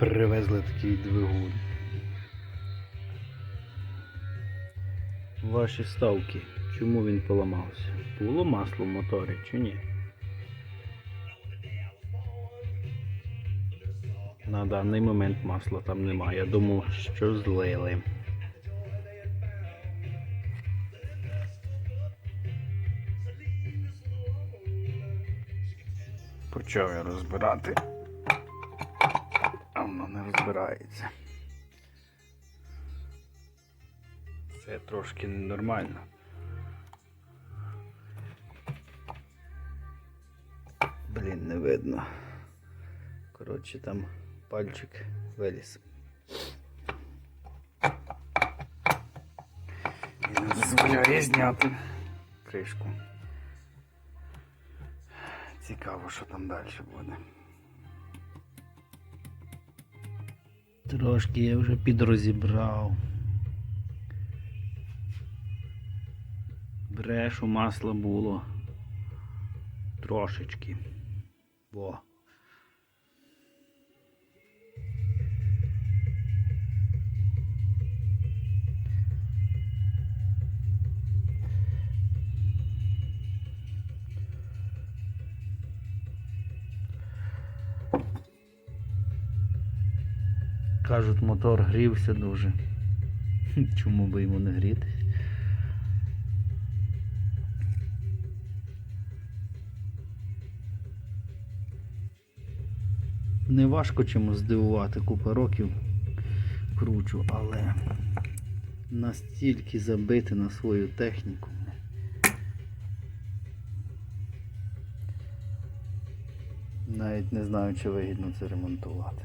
Привезли такий двигун. Ваші ставки. Чому він поламався? Було масло в моторі чи ні? На даний момент масла там немає. Я думав, що злили. Почав я розбирати. Розбирається. Це трошки ненормально. Блін, не видно. Коротше, там пальчик виліз. І не дозволяє зняти кришку. Цікаво, що там далі буде. Трошки я вже підрозібрав. Брешу масла було трошечки. Во. Кажуть, мотор грівся дуже. Чому би йому не грітись? Не важко чимось здивувати, купа років кручу, але настільки забити на свою техніку. Навіть не знаю, чи вигідно це ремонтувати.